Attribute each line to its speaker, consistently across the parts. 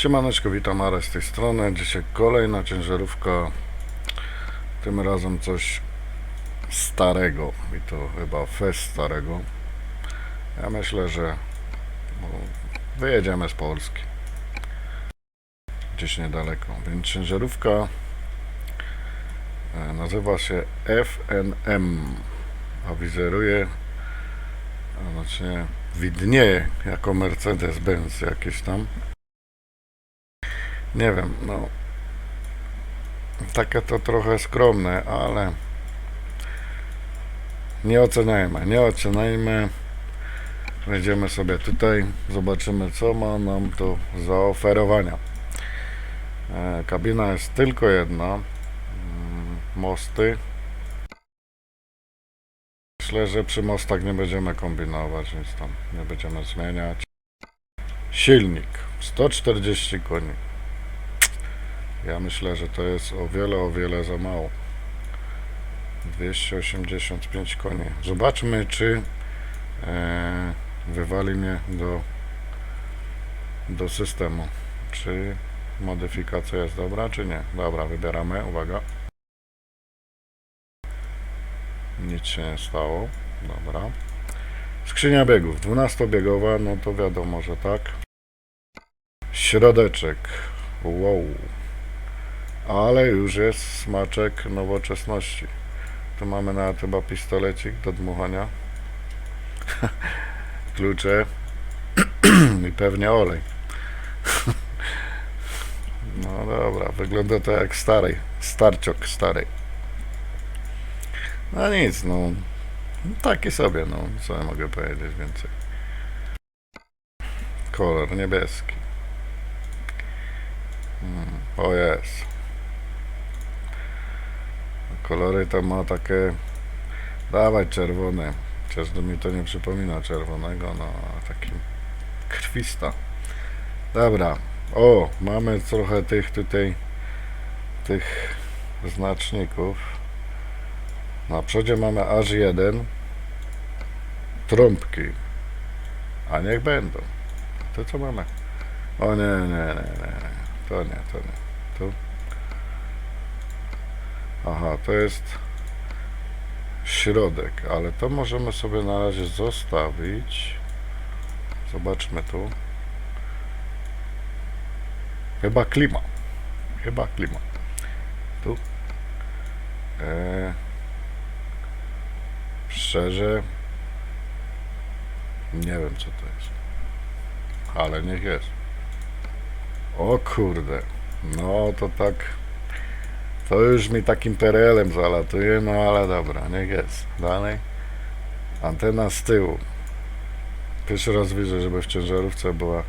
Speaker 1: Siemaneczko, witam Arę z tej strony. Dzisiaj kolejna ciężarówka. Tym razem coś starego. I to chyba fest starego. Ja myślę, że no, wyjedziemy z Polski. Gdzieś niedaleko. Więc ciężarówka e, nazywa się FNM. A wizeruje, a znaczy nie, widnieje jako Mercedes-Benz jakieś tam. Nie wiem, no. Takie to trochę skromne, ale nie oceniajmy, nie oceniajmy. Wejdziemy sobie tutaj, zobaczymy co ma nam do zaoferowania. E, kabina jest tylko jedna. Mm, Mosty. Myślę, że przy mostach nie będziemy kombinować, nic tam nie będziemy zmieniać. Silnik 140 koni. Ja myślę, że to jest o wiele, o wiele za mało. 285 koni. Zobaczmy, czy e, wywali mnie do, do systemu. Czy modyfikacja jest dobra, czy nie. Dobra, wybieramy. Uwaga. Nic się nie stało. Dobra. Skrzynia biegów. 12-biegowa, no to wiadomo, że tak. Środeczek. Wow. Ale już jest smaczek nowoczesności. Tu mamy nawet chyba pistolecik do dmuchania. Klucze. I pewnie olej. No dobra, wygląda to jak starej. Starciok starej. No nic, no. Taki sobie, no. Co ja mogę powiedzieć więcej. Kolor niebieski. Mm, o jest. Kolory to ma takie. Dawaj czerwone. Chociaż mi to nie przypomina czerwonego, no taki krwista. Dobra. O, mamy trochę tych tutaj tych znaczników. Na przodzie mamy aż jeden. Trąbki. A niech będą. To co mamy? O nie, nie, nie, nie. nie. To nie, to nie. Aha, to jest środek, ale to możemy sobie na razie zostawić. Zobaczmy tu. Chyba klima. Chyba klima. Tu. E, szczerze nie wiem co to jest. Ale niech jest. O kurde. No to tak. To już mi takim PRL-em zalatuje, no ale dobra, niech jest. Dalej. Antena z tyłu. Pierwszy raz widzę, żeby w ciężarówce była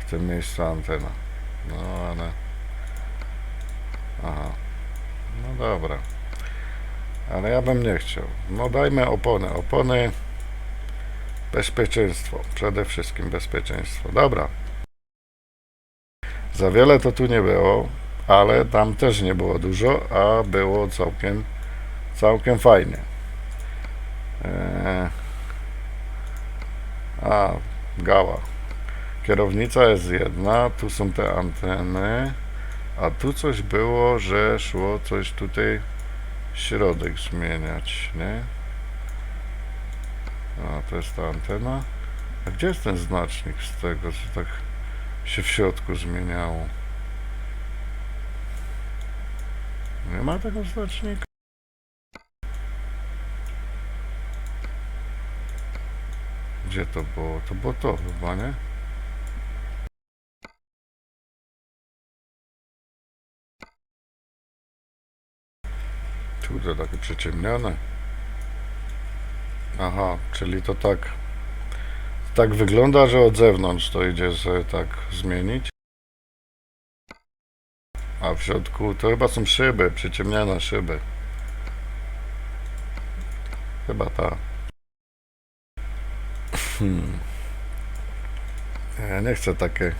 Speaker 1: w tym miejscu antena. No ale... Aha. No dobra. Ale ja bym nie chciał. No dajmy opony. Opony... Bezpieczeństwo. Przede wszystkim bezpieczeństwo. Dobra. Za wiele to tu nie było, ale tam też nie było dużo, a było całkiem, całkiem fajnie. Eee, a, gała. Kierownica jest jedna, tu są te anteny, a tu coś było, że szło coś tutaj środek zmieniać, nie? A, to jest ta antena. A gdzie jest ten znacznik z tego, co tak się w środku zmieniało? Nie ma tego znacznika? Gdzie to było? To było to chyba, nie? Kurde, takie przyciemnione. Aha, czyli to tak tak wygląda, że od zewnątrz to idzie sobie tak zmienić. A w środku to chyba są szyby, przyciemniane szyby. Chyba ta. Hmm. Ja nie chcę takie.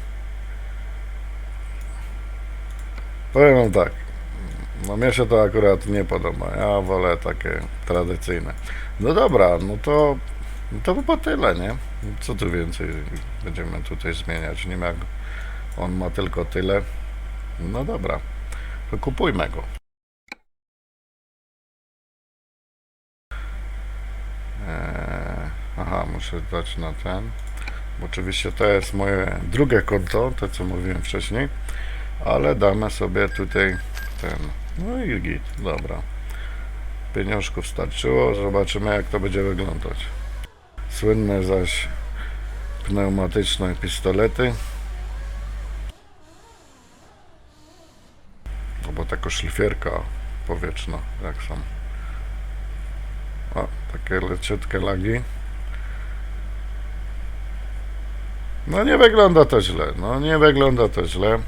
Speaker 1: Powiem wam tak. No mnie się to akurat nie podoba. Ja wolę takie tradycyjne. No dobra, no to no to chyba tyle, nie? Co tu więcej będziemy tutaj zmieniać? Nie ma On ma tylko tyle. No dobra, to kupujmy go. Eee, aha, muszę dać na ten. Bo oczywiście to jest moje drugie konto, to co mówiłem wcześniej. Ale damy sobie tutaj ten. No i git, dobra. Pieniążków starczyło, zobaczymy jak to będzie wyglądać. Słynne zaś pneumatyczne pistolety. Taka szlifierka powietrzna, jak są. O, takie leciutkie lagi. No nie wygląda to źle, no nie wygląda to źle.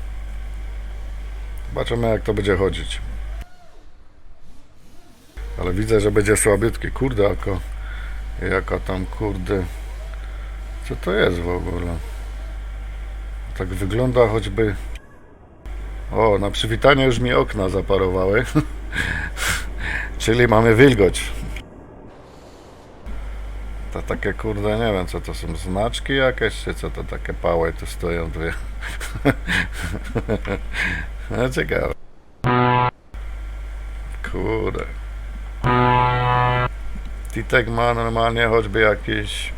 Speaker 1: Zobaczymy jak to będzie chodzić. Ale widzę, że będzie słabiutki. Kurde, jako, jaka tam kurde. Co to jest w ogóle? Tak wygląda choćby. O, na przywitanie już mi okna zaparowały. Czyli mamy wilgoć. To takie kurde, nie wiem co to są znaczki jakieś, czy co to takie pały tu stoją dwie. no ciekawe. Kurde. Titek ma normalnie choćby jakiś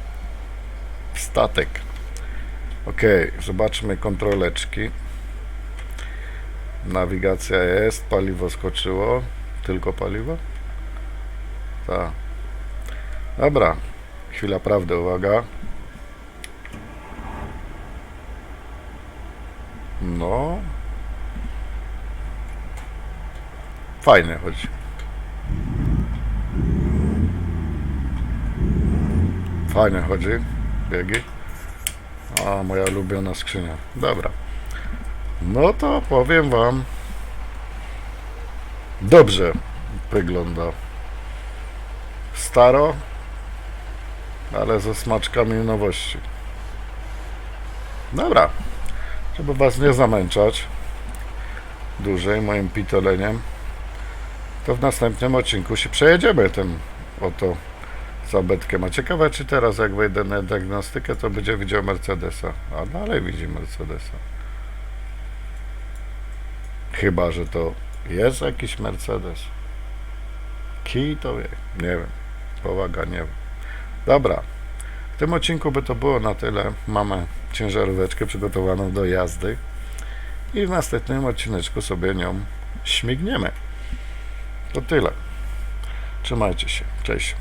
Speaker 1: statek. Ok, zobaczmy kontroleczki. Nawigacja jest, paliwo skoczyło. Tylko paliwo? Tak. Dobra, chwila prawdy, uwaga. No. Fajnie chodzi. Fajnie chodzi. Biegi. A, moja ulubiona skrzynia. Dobra. No to powiem wam. Dobrze wygląda. Staro, ale ze smaczkami nowości. Dobra. Żeby was nie zamęczać dłużej moim pitoleniem, to w następnym odcinku się przejedziemy tym oto zabytkiem. A ciekawe, czy teraz jak wejdę na diagnostykę, to będzie widział Mercedesa. A dalej widzi Mercedesa. Chyba, że to jest jakiś Mercedes. Kij to wie. Nie wiem. Powaga, nie wiem. Dobra. W tym odcinku by to było na tyle. Mamy ciężaróweczkę przygotowaną do jazdy. I w następnym odcineczku sobie nią śmigniemy. To tyle. Trzymajcie się. Cześć.